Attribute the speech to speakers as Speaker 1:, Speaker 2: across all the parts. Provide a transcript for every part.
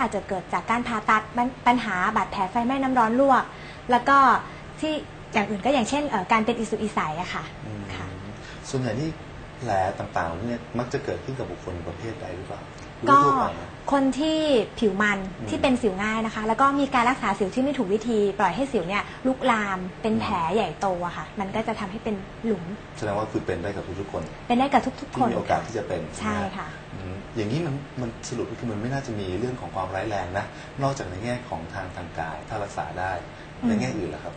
Speaker 1: อาจจะเกิดจากการผ่าตัดปัญปัญหาบาดแผลไฟไหม้น้ำร้อนลวก แล้วก็ที่อย่างอื่นก็อย่างเช่นเอ่อการเป็นอิสุกอิสัยอะค่ะ
Speaker 2: อืม
Speaker 1: ค่ะ
Speaker 2: ส่วนใหญ่ที่แผลต่างๆเนี่ยมักจะเกิดขึ้นกับบุคคลประเภทใดหรือเปล่าหรือ
Speaker 1: ก็
Speaker 2: ทั่วไปนะ
Speaker 1: คนที่ผิวมัน
Speaker 2: อืม
Speaker 1: ที่เป็นสิวง่ายนะคะ แล้วก็มีการรักษาสิวที่ไม่ถูกวิธี ปล่อยให้สิวเนี่ยลุกลามเป็นแผลใหญ่โตอะค่ะ มันก็จะทำให้เป็นหลุม
Speaker 2: แสดงว่าคือเป็นได้กับทุกๆคน
Speaker 1: เป็นได้กับทุก ๆ ค
Speaker 2: ที่
Speaker 1: น
Speaker 2: มีโอกาส
Speaker 1: ค่ะ
Speaker 2: ที่จะเป็น
Speaker 1: ใช่
Speaker 2: ไหม
Speaker 1: ค่ะ
Speaker 2: อืมอย่างนี้มันมันสรุปก็คือมันไม่น่าจะมีเรื่องของความร้ายแรงนะ นอกจากในแง่ของทางทางกายถ้ารักษาได้
Speaker 1: อืม
Speaker 2: ในแง่อื่นล่ะครับ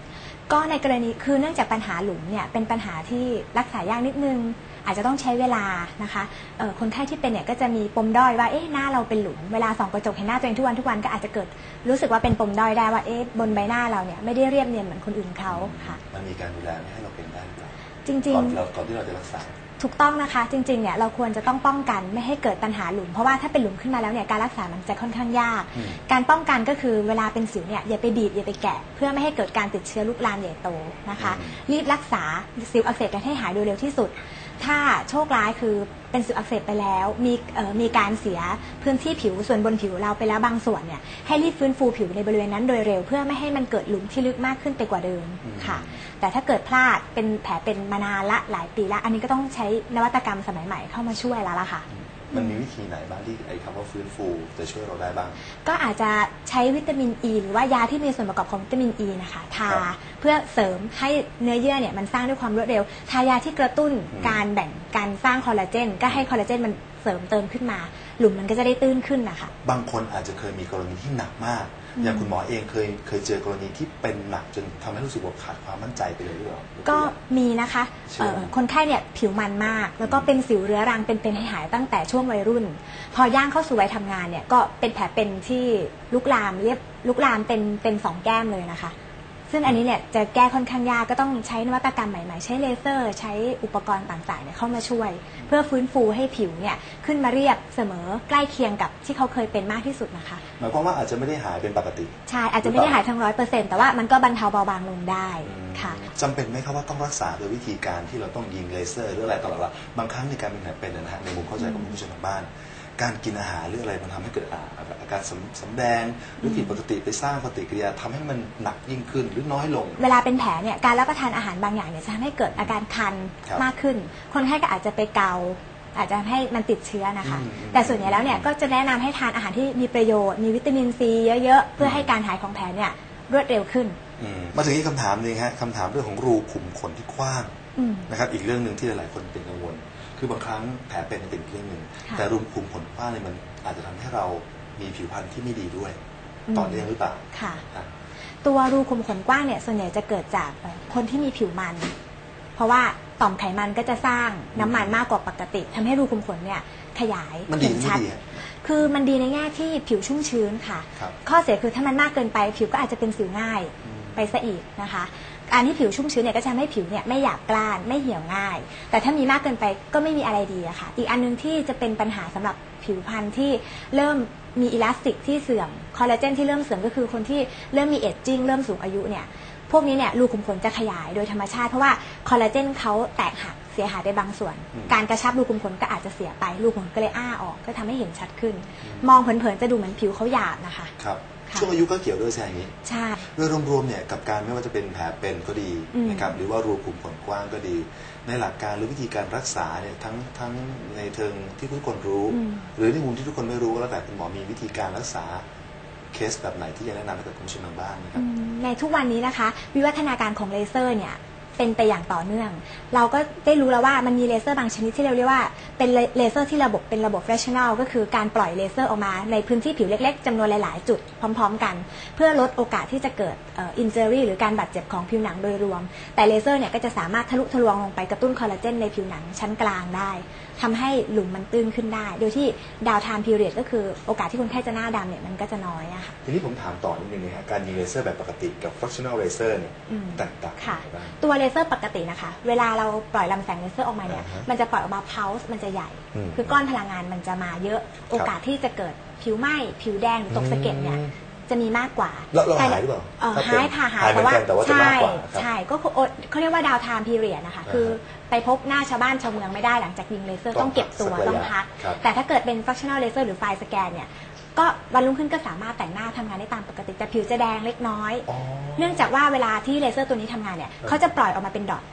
Speaker 1: ก็ในกรณีคือเนื่องจากปัญหาหลุมเนี่ยเป็นปัญหาที่รักษายากนิดนึง อาจจะต้องใช้เวลานะคะเอ่อคนไข้ที่เป็นเนี่ยก็จะมีปมด้อยว่าเอ๊ะหน้าเราเป็นหลุมเวลาส่องกระจกเห็นหน้าตัวเองทุกวันทุกวันก็อาจจะเกิดรู้สึกว่าเป็นปมด้อยได้ว่าเอ๊ะบนใบหน้าเราเนี่ยไม่ได้เรียบเนียนเหมือนคนอื่นเขาค่ะ
Speaker 2: มันมีการดูแลไม่ให้เราเป็นได้หรือเปล่า
Speaker 1: จริง
Speaker 2: ก่อน
Speaker 1: ๆ
Speaker 2: เราก่อนที่เราจะรักษา
Speaker 1: ถูกต้องนะคะ จริงๆเนี่ยเราควรจะต้องป้องกันไม่ให้เกิดปัญหาหลุม เพราะว่าถ้าเป็นหลุมขึ้นมาแล้วเนี่ยการรักษามันจะค่อนข้างยาก
Speaker 2: อืม
Speaker 1: การป้องกันก็คือเวลาเป็นสิวเนี่ยอย่าไปบีบอย่าไปแกะ เพื่อไม่ให้เกิดการติดเชื้อลุกลามใหญ่โตนะคะรีบรักษาสิวอักเสบกันให้หายโดยเร็วที่สุด ถ้าโชคร้ายคือเป็นสิวอักเสบไปแล้ว มีเอ่อมีการเสียพื้นที่ผิวส่วนบนผิวเราไปแล้วบางส่วนเนี่ยให้รีบฟื้นฟูผิวในบริเวณนั้นโดยเร็ว เพื่อไม่ให้มันเกิดหลุมที่ลึกมากขึ้นไปกว่าเดิม
Speaker 2: อืม
Speaker 1: ค่ะ แต่ถ้าเกิดพลาดเป็นแผลเป็นมานานละหลายปีละ อันนี้ก็ต้องใช้นวัตกรรมสมัยใหม่เข้ามาช่วยแล้วล่ะค่ะ
Speaker 2: มันมีวิธีไหนบ้างที่ไอ้คำว่าฟื้นฟูจะช่วยเราได้บ้าง
Speaker 1: ก็อาจจะใช้วิตามินอ e, ีหรือว่ายาที่มีส่วนประกอบของวิตามินอ e ีนะคะ ทา
Speaker 2: ครับ
Speaker 1: เพื่อเสริมให้เนื้อเยื่อเนี่ยมันสร้างด้วยความรวดเร็ว ทายาที่กระตุ้น
Speaker 2: อืม
Speaker 1: การแบ่งการสร้างคอลลาเจนก็ให้คอลลาเจนมันเสริมเติมขึ้นมา หลุมมันก็จะได้ตื้นขึ้นนะคะ
Speaker 2: บางคนอาจจะเคยมีกรณีที่หนักมาก
Speaker 1: อืม
Speaker 2: อย่างคุณหมอเองเคยเคยเจอกรณีที่เป็นหนักจนทำให้รู้สึกว่าขาดความมั่นใจไปเลยหรือเปล่า
Speaker 1: ก็มีนะคะ
Speaker 2: เช่น
Speaker 1: เอ่อคนไข้เนี่ยผิวมันมาก แล้วก็เป็นสิวเรื้อรังเป็นเป็นให้หายตั้งแต่ช่วงวัยรุ่น พอย่างเข้าสู่วัยทำงานเนี่ยก็เป็นแผลเป็นที่ลุกลามเรียบลุกลามเป็นเป็นสองแก้มเลยนะคะ ซึ่งอันนี้เนี่ยจะแก้ค่อนข้างยากก็ต้องใช้นวัตกรรมใหม่ๆ ใช้เลเซอร์ ใช้อุปกรณ์ต่างๆเนี่ยเข้ามาช่วย เพื่อฟื้นฟูให้ผิวเนี่ยขึ้นมาเรียบเสมอใกล้เคียงกับที่เขาเคยเป็นมากที่สุดนะคะ
Speaker 2: หมายความว่าอาจจะไม่ได้หายเป็นปกติ
Speaker 1: ใช่ อาจจะไม่ได้หายทั้งร้อยเปอร์เซ็นต์แต่ว่ามันก็บรรเทาเบาบางลงได้ค่ะ
Speaker 2: จำเป็นไหมครับว่าต้องรักษาโดยวิธีการที่เราต้องยิงเลเซอร์หรืออะไรตลอดเวลาบางครั้งในการเป็นแผลเป็นนะฮะในมุมเข้าใจของคุณผู้ชมทางบ้าน การกินอาหารหรืออะไรมันทำให้เกิดอาอาการสำสำแดงหรือผิดปกติไปสร้างปฏิกิริยาทำให้มันหนักยิ่งขึ้นหรือน้อยลง
Speaker 1: เวลาเป็นแผลเนี่ยการรับประทานอาหารบางอย่างเนี่ยจะทำให้เกิดอาการคัน
Speaker 2: ครับ
Speaker 1: มากขึ้น คนไข้ก็อาจจะไปเกาอาจจะทำให้มันติดเชื้อนะคะ
Speaker 2: อืม
Speaker 1: แต่ส่วนใหญ่แล้วเนี่ยก็จะแนะนำให้ทานอาหารที่มีประโยชน์ มีวิตามินซีเยอะๆ เพื่อให้การหายของแผลเนี่ยรวดเร็วขึ้น
Speaker 2: อืมมาถึงอีกคำถามหนึงฮะคำถามเรื่องของรูขุมขนที่กว้าง
Speaker 1: อืม
Speaker 2: นะครับ อีกเรื่องหนึ่งที่หลาย ๆ คนเป็นกังวล คือบางครั้งแผลเป็นเป็นอีกเรื่องหนึ่ง
Speaker 1: ค่ะ
Speaker 2: แต่รูขุมขนกว้างเนี่ยมันอาจจะทำให้เรามีผิวพรรณที่ไม่ดีด้วย ต่อเนื่องหรือเปล่า
Speaker 1: ค่ะ
Speaker 2: ครับ
Speaker 1: ตัวรูขุมขนกว้างเนี่ยส่วนใหญ่จะเกิดจากเอ่อคนที่มีผิวมัน เพราะว่าต่อมไขมันก็จะสร้างน้ำมันมากกว่าปกติทำให้รูขุมขนเนี่ยขยาย
Speaker 2: มันดี
Speaker 1: เห็
Speaker 2: หรือ
Speaker 1: ชั
Speaker 2: ไม่ดีฮะ
Speaker 1: คือมันดีในแง่ที่ผิวชุ่มชื้นค่ะ
Speaker 2: ครับ
Speaker 1: ข้อเสียคือถ้ามันมากเกินไป ผิวก็อาจจะเป็นสิวง่าย
Speaker 2: อืม
Speaker 1: ไปซะอีกนะคะ การที่ผิวชุ่มชื้นเนี่ยก็จะทำให้ผิวเนี่ยไม่หยาบกร้านไม่เหี่ยวง่าย แต่ถ้ามีมากเกินไปก็ไม่มีอะไรดีอะค่ะ อีกอันนึงที่จะเป็นปัญหาสำหรับผิวพรรณที่เริ่มมีอิลาสติกที่เสื่อมคอลลาเจนที่เริ่มเสื่อมก็คือคนที่เริ่มมีเอจจิ้งเริ่มสูงอายุเนี่ยพวกนี้เนี่ยรูขุมขนจะขยายโดยธรรมชาติเพราะว่าคอลลาเจนเขาแตกหักเสียหายไปบางส่วน การกระชับรูขุมขนก็อาจจะเสียไปรูขุมขนก็เลยอ้าออก ก็ทำให้เห็นชัดขึ้น มองเผินๆจะดูเหมือนผิวเขาหยาบนะคะ
Speaker 2: ครับ
Speaker 1: ค่ะ
Speaker 2: ช่วงอายุก็เกี่ยวด้วยใช่ไหมอย่างนี้
Speaker 1: ใช่
Speaker 2: โดยรวมๆเนี่ยกับการไม่ว่าจะเป็นแผลเป็นก็ดี
Speaker 1: อืม
Speaker 2: นะครับหรือว่ารูขุมขนกว้างก็ดี ในหลักการหรือวิธีการรักษาเนี่ยทั้งทั้งในเทิงที่ทุกคนรู้
Speaker 1: อืม
Speaker 2: หรือในมุมที่ทุกคนไม่รู้ก็แล้วแต่คุณหมอมีวิธีการรักษาเคสแบบไหนที่จะแนะนำให้กับคุณผู้ชมทางบ้านนะครับ
Speaker 1: อืมในทุกวันนี้นะคะ วิวัฒนาการของเลเซอร์เนี่ย เป็นไปอย่างต่อเนื่อง เราก็ได้รู้แล้วว่ามันมีเลเซอร์บางชนิดที่เราเรียกว่าเป็นเลเลเซอร์ที่ระบบเป็นระบบ fractional ก็คือการปล่อยเลเซอร์ออกมาในพื้นที่ผิวเล็กๆจำนวนหลาย ๆ จุดพร้อม ๆ กัน เพื่อลดโอกาสที่จะเกิดอินเจอรี่อ injury หรือการบาดเจ็บของผิวหนังโดยรวม แต่เลเซอร์เนี่ยก็จะสามารถทะลุทะลวงลงไปกระตุ้นคอลลาเจนในผิวหนังชั้นกลางได้ทำให้หลุมมันตื้นขึ้นได้ โดยที่ดาว time period ก็คือโอกาสที่คนไข้จะหน้าดำเนี่ยมันก็จะน้อยอะค่ะ
Speaker 2: ทีนี้ผมถามต่อนิดนึงนะฮะการยิงเลเซอร์แบบปกติกับ fractional laser เนี่ย
Speaker 1: อืม
Speaker 2: แตกต่างกัน
Speaker 1: ค่ะ
Speaker 2: ยังไงบ้าง
Speaker 1: ตัวเลเซอร์ปกตินะคะ เวลาเราปล่อยลำแสงเลเซอร์ออกมาเนี่ย
Speaker 2: อ่าฮะ
Speaker 1: มันจะปล่อยออกมาเพาส์มันจะใหญ่
Speaker 2: อืม
Speaker 1: คือก้อนพลังงานมันจะมาเยอะ โอกาสที่จะเกิดผิวไหม้ ผิวแดงหรือตกสะเก็ดเนี่ย
Speaker 2: อืม
Speaker 1: จะมีมากกว่า
Speaker 2: แล้วเรา
Speaker 1: แต่
Speaker 2: หายหรือเปล่า
Speaker 1: เออ
Speaker 2: ถ้าเป็น
Speaker 1: หายค่ะหาย
Speaker 2: หายเหมือนกันแต่ว่าจะ
Speaker 1: ใช่
Speaker 2: มากกว่าครับ
Speaker 1: ใช่ก็คือโอเขาเรียกว่าดาวไทม์พีเรียดนะคะ
Speaker 2: อ่าฮะ
Speaker 1: คือไปพบหน้าชาวบ้านชาวเมืองไม่ได้หลังจากยิงเลเซอร์
Speaker 2: ต้
Speaker 1: ต้
Speaker 2: อ
Speaker 1: องงเก็บตัว
Speaker 2: สักระยะ
Speaker 1: ต้องพัก
Speaker 2: ครับ
Speaker 1: แต่ถ้าเกิดเป็น fractional laser หรือไฟสแกนเนี่ย ก็วันรุ่งขึ้นก็สามารถแต่งหน้าทำงานได้ตามปกติแต่ผิวจะแดงเล็กน้อย
Speaker 2: อ๋อ
Speaker 1: เนื่องจากว่าเวลาที่เลเซอร์ตัวนี้ทำงานเนี่ยเขาจะปล่อยออกมาเป็นดอท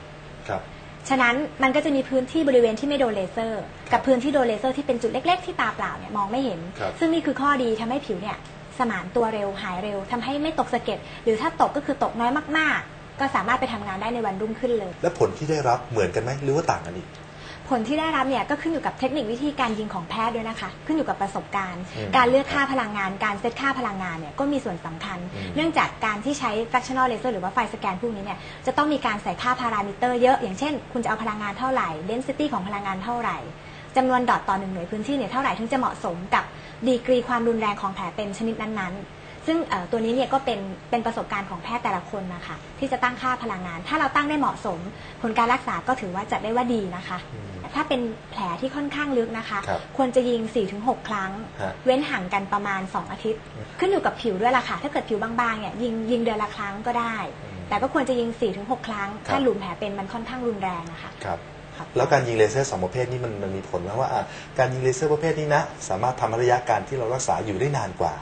Speaker 2: ครับ
Speaker 1: ฉะนั้นมันก็จะมีพื้นที่บริเวณที่ไม่โดนเลเซอร์ กับพื้นที่โดนเลเซอร์ที่เป็นจุดเล็ก ๆ ที่ตาเปล่าเนี่ยมองไม่เห็น
Speaker 2: ครับ
Speaker 1: ซึ่งนี่คือข้อดีทำให้ผิวเนี่ยสมานตัวเร็วหายเร็วทำให้ไม่ตกสะเก็ดหรือถ้าตกก็คือตกน้อยมาก ๆ ก็สามารถไปทำงานได้ในวันรุ่งขึ้นเลย
Speaker 2: และผลที่ได้รับเหมือนกันไหมหรือว่าต่างกันอีก
Speaker 1: ผ ลที่ได้รับเนี่ยก็ขึ้นอยู่กับเทคนิควิธีการยิงของแพทย์ด้วยนะคะ ขึ้นอยู่กับประสบการณ์
Speaker 2: อืม
Speaker 1: การเลือกค่าพลังงาน การเซตค่าพลังงานเนี่ยก็มีส่วนสำคัญ
Speaker 2: อืม
Speaker 1: เนื่องจากการที่ใช้ fractional laser หรือว่าไฟสแกนพวกนี้เนี่ยจะต้องมีการใส่ค่าพารามิเตอร์เยอะ อย่างเช่น คุณจะเอาพลังงานเท่าไหร่ density ของพลังงานเท่าไหร่จำนวนดอทต่อหนึ่งหน่วยพื้นที่เนี่ยเท่าไหร่ถึงจะเหมาะสมกับดีกรีความรุนแรงของแผลเป็นชนิดนั้นๆ ซึ่งเอ่อตัวนี้เนี่ยก็เป็นเป็นประสบการณ์ของแพทย์แต่ละคนนะคะที่จะตั้งค่าพลังงาน ถ้าเราตั้งได้เหมาะสม ผลการรักษาก็ถือว่าจัดได้ว่าดีนะคะ
Speaker 2: อืม
Speaker 1: ถ้าเป็นแผลที่ค่อนข้างลึกนะคะ
Speaker 2: ครับ
Speaker 1: ควรจะยิง 4-6 ครั้ง
Speaker 2: ฮะ
Speaker 1: เว้นห่างกันประมาณ 2 อาทิตย์ ขึ้นอยู่กับผิวด้วยล่ะค่ะ ถ้าเกิดผิวบางๆเนี่ยยิงยิงเดือนละครั้งก็ได้
Speaker 2: อืม
Speaker 1: แต่ก็ควรจะยิง 4-6 ครั้ง
Speaker 2: ครับ
Speaker 1: ถ้าหลุมแผลเป็นมันค่อนข้างรุนแรงนะคะ
Speaker 2: ครับ
Speaker 1: ครับ
Speaker 2: แล้วการยิงเลเซอร์สองประเภทนี้มันมันมีผลไหมว่าอะการยิงเลเซอร์ประเภทนี้นะ สามารถทำให้ระยะการที่เรารักษาอยู่ได้นานกว่า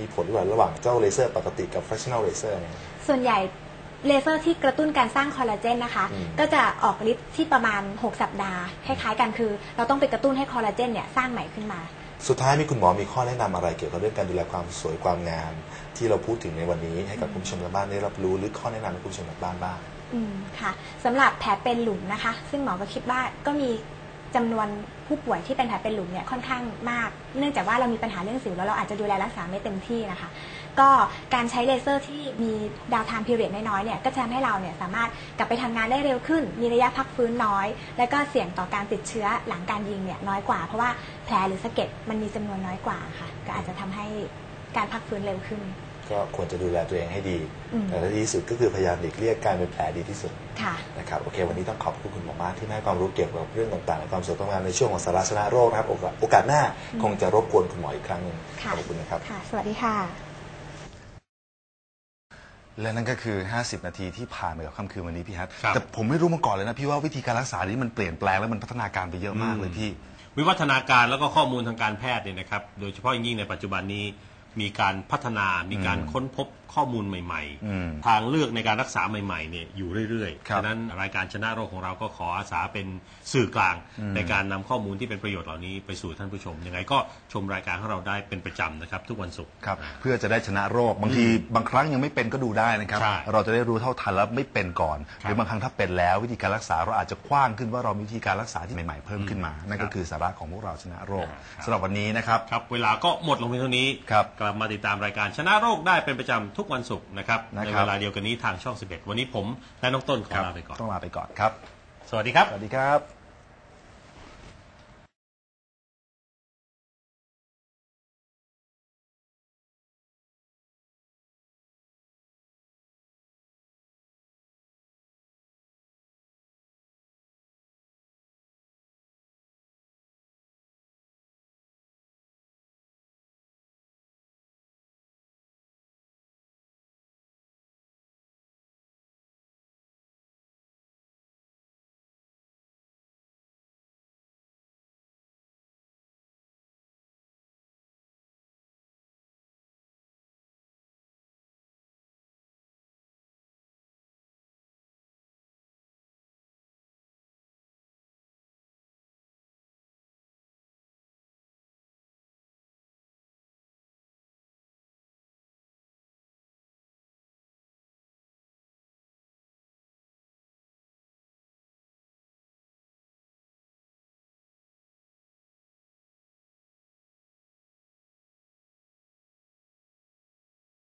Speaker 2: มีผลกว่าระหว่างเจ้าเลเซอร์ปกติกับ fractional laser เนี่ย
Speaker 1: ส่วนใหญ่เลเซอร์ที่กระตุ้นการสร้างคอลลาเจนนะคะ
Speaker 2: อืม
Speaker 1: ก็จะออกฤทธิ์ที่ประมาณ 6 สัปดาห์คล้ายๆกันคือ เราต้องไปกระตุ้นให้คอลลาเจนเนี่ยสร้างใหม่ขึ้นมา
Speaker 2: สุดท้ายมีคุณหมอมีข้อแนะนำอะไรเกี่ยวกับเรื่องการดูแลความสวยความงาม ที่เราพูดถึงในวันนี้ให้กับคุณผู้ชมทางบ้านได้รับรู้หรือข้อแนะนำให้คุณผู้ชมทางบ้านบ้าง
Speaker 1: อืมค่ะสำหรับแผลเป็นหลุมนะคะ ซึ่งหมอก็คิดว่าก็มี จำนวนผู้ป่วยที่เป็นแผลเป็นหลุมเนี่ยค่อนข้างมาก เนื่องจากว่าเรามีปัญหาเรื่องสิวแล้วเราอาจจะดูแลรักษาไม่เต็มที่นะคะ ก็การใช้เลเซอร์ที่มีดาวไทม์พีเรียดน้อยๆเนี่ยก็จะทำให้เราเนี่ยสามารถกลับไปทำงานได้เร็วขึ้น มีระยะพักฟื้นน้อย แล้วก็เสี่ยงต่อการติดเชื้อหลังการยิงเนี่ยน้อยกว่า เพราะว่าแผลหรือสะเก็ดมันมีจำนวนน้อยกว่าค่ะ ก็อาจจะทำให้การพักฟื้นเร็วขึ้น
Speaker 2: ก็ควรจะดูแลตัวเองให้ดี
Speaker 1: อืม
Speaker 2: แต่ที่ดีที่สุดก็คือพยายามหลีกเลี่ยงการเป็นแผลดีที่สุด
Speaker 1: ค่ะ
Speaker 2: นะครับโอเค วันนี้ต้องขอบคุณคุณหมอมาที่ให้ความรู้เกี่ยวกับเรื่องต่างๆในความสวยความงามในช่วงของสาระชนะโรคนะครับโอกาสโอกาสหน้าคงจะรบกวนคุณหมออีกครั้งหนึ่ง
Speaker 1: ค่ะ
Speaker 2: ขอบคุณนะครับ
Speaker 1: ค่ะสวัสดีค่ะ
Speaker 2: และนั่นก็คือ 50 นาทีที่ผ่านไปกับค่ำคืนวันนี้พี่ฮัท
Speaker 3: ครับ
Speaker 2: แต่ผมไม่รู้มาก่อนเลยนะพี่ว่าวิธีการรักษานี้มันเปลี่ยนแปลงและมันพัฒนาการไปเยอะมากเลยพี่
Speaker 3: วิวัฒนาการแล้วก็ข้อมูลทางการแพทย์เนี่ยนะครับ โดยเฉพาะอย่างยิ่งในปัจจุบันนี้ มีการพัฒนามีการค้นพบ ข้อมูลใหม่
Speaker 2: อืม
Speaker 3: ทางเลือกในการรักษาใหม่ๆเนี่ยอยู่เรื่อย
Speaker 2: ครับ
Speaker 3: ๆฉะนั้นรายการชนะโรคของเราก็ขออาสาเป็นสื่อกลาง ในการนำข้อมูลที่เป็นประโยชน์เหล่านี้ไปสู่ท่านผู้ชม ยังไงก็ชมรายการของเราได้เป็นประจำนะครับทุกวันศุกร์
Speaker 2: ครับเพื่อจะได้ชนะโรคบางทีบางครั้งยังไม่เป็นก็ดูได้นะครับ
Speaker 3: ใช่
Speaker 2: เราจะได้รู้เท่าทันแล้วไม่เป็นก่อน หรือบางครั้งถ้าเป็นแล้ววิธีการรักษาเราอาจจะกว้างขึ้นว่าเรามีวิธีการรักษาที่ใหม่ๆเพิ่มขึ้นมา นั่นก็คือสาระของพวกเราชนะโรค
Speaker 3: ครับ
Speaker 2: สำหรับวันนี้นะครับ
Speaker 3: ครับเวลาก็หมดลงเพียงเท่านี้
Speaker 2: ครับ
Speaker 3: กลับมาติดตามรายการชนะโรคได้เป็นประจำทุกวันศุกร์นะครับ
Speaker 2: นะ
Speaker 3: ใน
Speaker 2: ครับ
Speaker 3: เวลาเดียวกันนี้ทางช่อง 11 วันนี้ผมและน้องต้นขอลาไปก่อน
Speaker 2: ต้องลาไปก่อนครับ
Speaker 3: สวัสดีครับ
Speaker 2: สวัสดีครับ